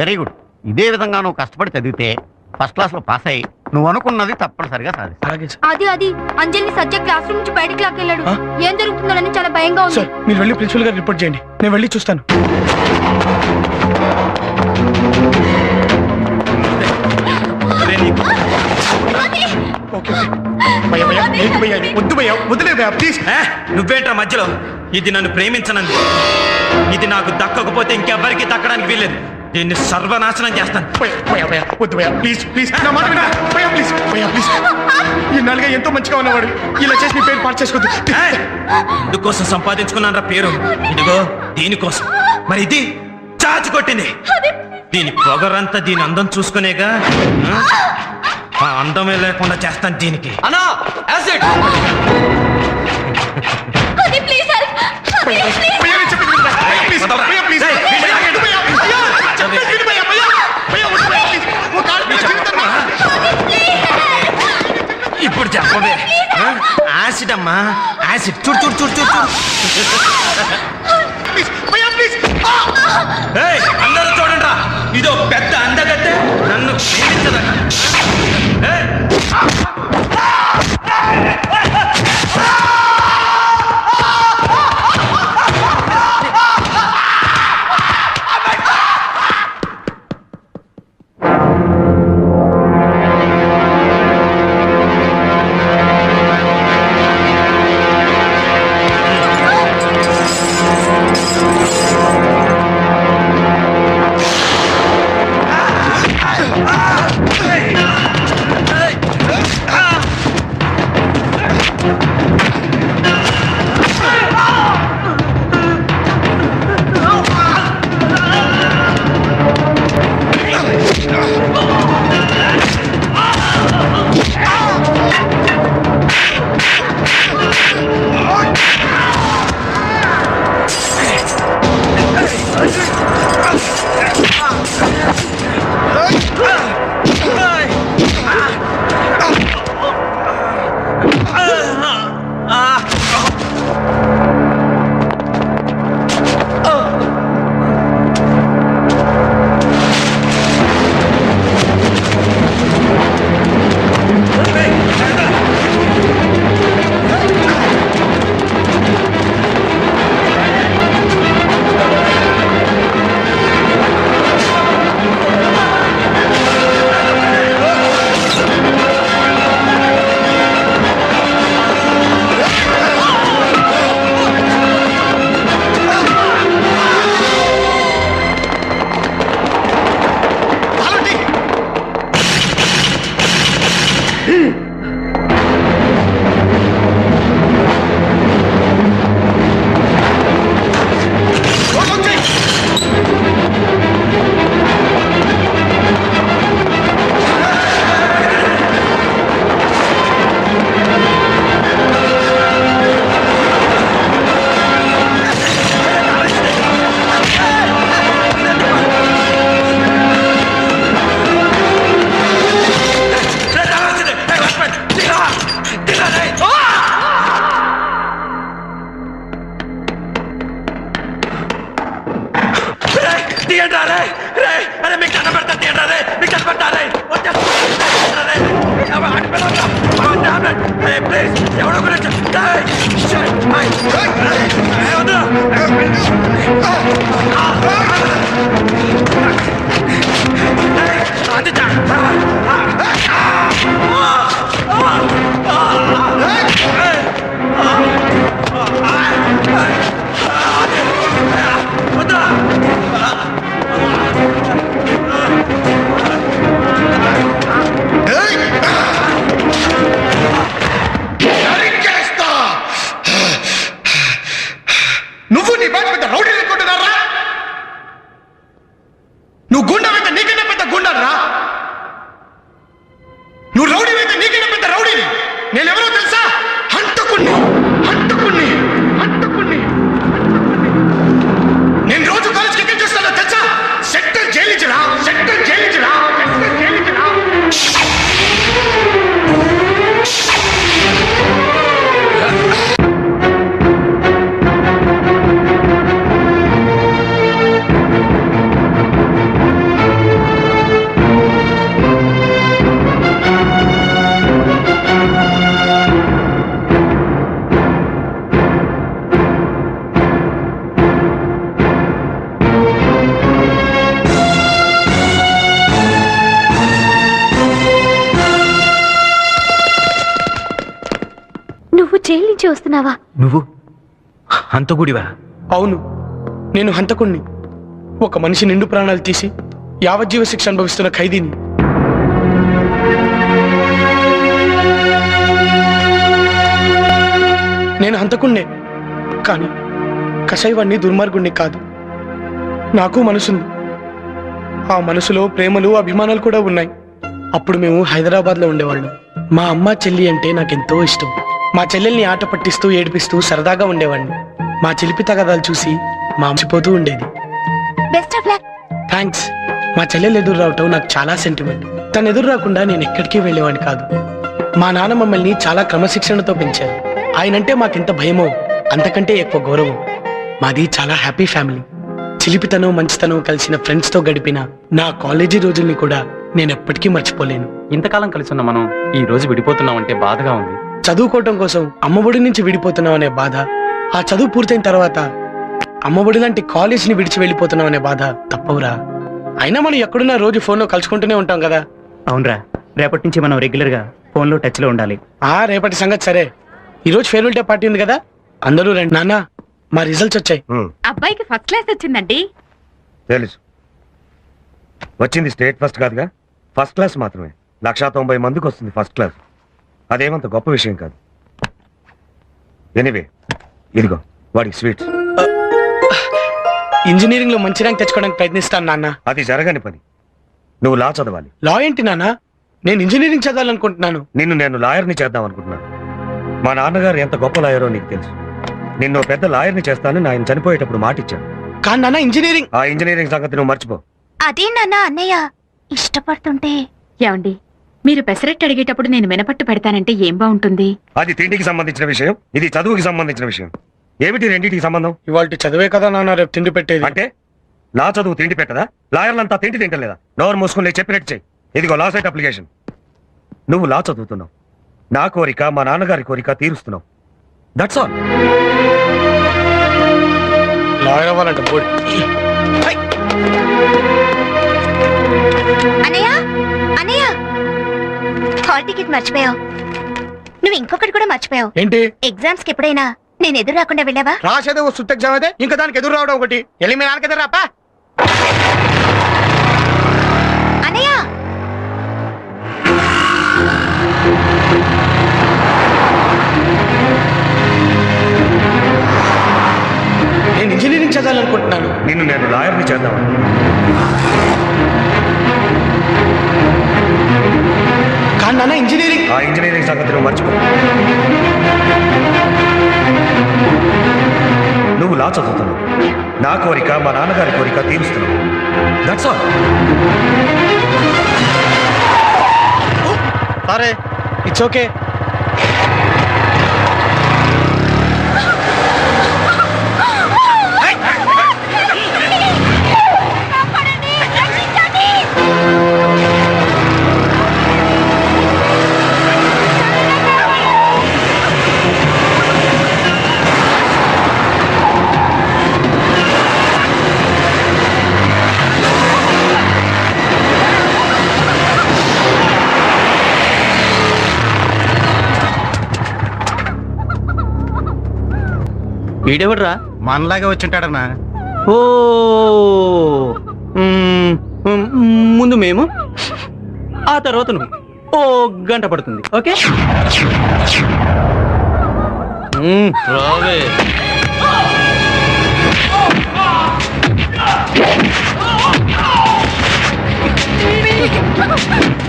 Very good. ఇదే విధంగా నువ్వు కష్టపడి చదివితే ఫస్ట్ క్లాస్లో పాస్ అయ్యి నువ్వు అనుకున్నది తప్పనిసరిగా అలాగే సార్. అది అది. అంజలిని సత్య క్లాస్ రూమ్ నుంచి బయటకు లాక్కెళ్ళాడు. ఆ? ఏం జరుగుతుందోనని చాలా భయంగా ఉంది. సార్ మీరు వెళ్ళి ప్రిన్సిపల్ గారు రిపోర్ట్ చేయండి. నేను వెళ్ళి చూస్తాను. ఓకే ఓకే భయ్యా భయ్యా ఏంటి భయ్యా ఇది? వద్దు భయ్యా వద్దులే భయ్యా ప్లీజ్ ఏ, నువ్వేంట్రా మధ్యలో? ఇది నన్ను ప్రేమించనంది. ఇది నాకు దక్కకపోతే ఇంకెవ్వరికి దక్కడానికి వీల్లేదు. దీన్ని సర్వనాశనం చేస్తాను. వద్దు ప్లీజ్ ప్లీజ్ నా మాట వినా ప్లీజ్ ఈ నాలుగా ఎంతో మంచిగా ఉన్నవాడు. ఇలా చేసి నీ పేరు పాటు చేసుకోవద్దు. ఏయ్, ఇందుకోసం సంపాదించుకున్నాను పేరు? ఇదిగో దీనికోసం. మరి ఇది చాచి కొట్టింది. దీని పొగరంతా దీని అందం చూసుకునేగా ఆ? అందమే లేకుండా చేస్తాను దీనికి. యాసిడ్. ప్లీజ్ సార్ భయ్యా భయ్యా నేను చెప్పింది వినరా? భయ్యా ప్లీజ్ భయ్యా ప్లీజ్ ఏయ్, భయ్యా వద్దు భయ్యా భయ్యా చెప్పేది విను భయ్యా భయ్యా భయ్యా వద్దు భయ్యా ప్లీజ్ ఒక కాలు మీద జీవితం ఇప్పుడు చెప్పవే ఆ? యాసిడ్ అమ్మా యాసిడ్. చూడు చూడు చూడు చూడు చూడు. అందరూ చూడండి ఇదో పెద్ద అందగత్తె. నన్ను ప్రేమించదట Neler నుంచి వస్తున్నావా? నువ్వు? హంతకుడివా? అవును. నేను హంతకుణ్ణి. ఒక మనిషి నిండు ప్రాణాలు తీసి యావజ్జీవ శిక్ష అనుభవిస్తున్న ఖైదీని. నేను హంతకుణ్ణే. కానీ కషాయవాణ్ణి దుర్మార్గుణ్ణి కాదు. నాకు మనసుంది ఆ మనసులో ప్రేమలు అభిమానాలు కూడా ఉన్నాయి. అప్పుడు మేము హైదరాబాద్లో ఉండేవాళ్ళం. మా అమ్మ చెల్లి అంటే నాకెంతో ఇష్టం. మా చెల్లెల్ని ఆట పట్టిస్తూ ఏడిపిస్తూ సరదాగా ఉండేవాడిని. మా చిలిపి తగదాలు చూసి మా ఉండేది. బెస్ట్ ఆఫ్ లక్ థ్యాంక్స్ మా చెల్లెలు ఎదురు రావటం నాకు చాలా సెంటిమెంట్ తను ఎదురు రాకుండా నేను ఎక్కడికి వెళ్ళేవాడిని కాదు. మా నాన్న మమ్మల్ని చాలా క్రమశిక్షణతో పెంచారు. ఆయనంటే మాకెంత భయమో అంతకంటే ఎక్కువ గౌరవం. మాది చాలా హ్యాపీ ఫ్యామిలీ చిలిపితనం మంచితనం కలిసిన ఫ్రెండ్స్తో గడిపిన నా కాలేజీ రోజుల్ని కూడా నేను ఎప్పటికీ మర్చిపోలేను. ఇంతకాలం కలిసి ఉన్న మనం ఈ రోజు విడిపోతున్నామంటే బాధగా ఉంది. చదువుకోవటం కోసం అమ్మఒడి నుంచి విడిపోతున్నాం అనే బాధ ఆ చదువు పూర్తయిన తర్వాత అమ్మఒడి లాంటి కాలేజీని విడిచి వెళ్ళిపోతున్నాం అనే బాధ తప్పవురా. అయినా మనం ఎక్కడున్నా రోజు ఫోన్లో కలుసుకుంటూనే ఉంటాం కదా. అవునరా రేపటి నుంచి మనం రెగ్యులర్గా ఫోన్లో టచ్లో ఉండాలి. ఆ రేపటి సంగతి సరే. ఈరోజు ఫేర్వెల్ డే పార్టీ ఉంది కదా అందరూ రండి. నాన్న మా రిజల్ట్స్ వచ్చాయి. అబ్బాయికి ఫస్ట్ క్లాస్ వచ్చిందండి. తెలుసు. వచ్చింది స్టేట్ ఫస్ట్ కాదుగా? ఫస్ట్ క్లాస్ మాత్రమే. లక్షా తొంభై మందికి వస్తుంది ఫస్ట్ క్లాస్ అదేమంత గొప్ప విషయం కాదు. ఎనివే ఇదిగో వాడికి స్వీట్స్. ఇంజనీరింగ్లో మంచి ర్యాంక్ తెచ్చుకోవడానికి ప్రయత్నిస్తాను నాన్న. అది జరగని పని. నువ్వు లా చదవాలి. లా ఏంటి నాన్న? నేను ఇంజనీరింగ్ చదవాలనుకుంటున్నాను. నిన్ను నేను లాయర్ని చేద్దాం అనుకుంటున్నాను మా నాన్నగారు ఎంత గొప్ప లాయరో నీకు తెలుసు. నిన్ను పెద్ద లాయర్ని చేస్తానని ఆయన చనిపోయేటప్పుడు మాట ఇచ్చాను కానీ నాన్న ఇంజనీరింగ్. ఆ ఇంజనీరింగ్ సంగతి నువ్వు మర్చిపో. అదే నాన్న అన్నయ్య. ఇష్టపడుతుంటే. ఏమండి? మీరు పెసరెట్టు అడిగేటప్పుడు నేను వినపట్టు పెడతానంటే ఏం బాగుంటుంది? అది తిండికి సంబంధించిన విషయం ఇది చదువుకి సంబంధించిన విషయం. ఏమిటి రెండింటికి సంబంధం? ఇవాళ చదివే కదా నాన్న రేపు తిండి పెట్టేది. అంటే? లా చదువు తిండి పెట్టదా? లాయర్లంతా తిండి తింటలేదా? నోరు మూసుకుని చెప్పినట్టు చెయ్యి. ఇదిగో లా సైట్ అప్లికేషన్. నువ్వు లా చదువుతున్నావు. నా కోరిక మా నాన్నగారి కోరిక తీరుస్తున్నావు. దట్స్ ఆల్ లాయర్ అవ్వాలంట హాల్ టికెట్ మర్చిపోయావు. నువ్వు ఇంకొకటి కూడా మర్చిపోయావు. ఏంటి? ఎగ్జామ్స్కి ఎప్పుడైనా నేను ఎదురు రాకుండా వెళ్ళావా? రాసేదే ఓ సుత్త ఎగ్జామ్ అయితే ఇంకా దానికి ఎదురు రావడం ఒకటి. వెళ్ళి మీ నాన్నకి ఎదురు రాపా నేను ఇంజనీరింగ్ చదవాలనుకుంటున్నాను. నిన్ను నేను లాయర్ని చేద్దామని. ఇంజనీరింగ్ నువ్వు మర్చిపో. నువ్వు లా చదువుతున్నావు. నా కోరిక మా నాన్నగారి కోరిక తీరుస్తున్నావు. దట్స్ ఆల్ సరే ఇట్స్ ఓకే వీడెవడ్రా? మనలాగే వచ్చింటాడన్నా. ఓ ముందు మేము ఆ తర్వాత నువ్వు. ఓ గంట పడుతుంది ఓకే? రావే. Oh,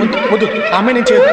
వద్దు వద్దు. ఆమె నేను చేయదు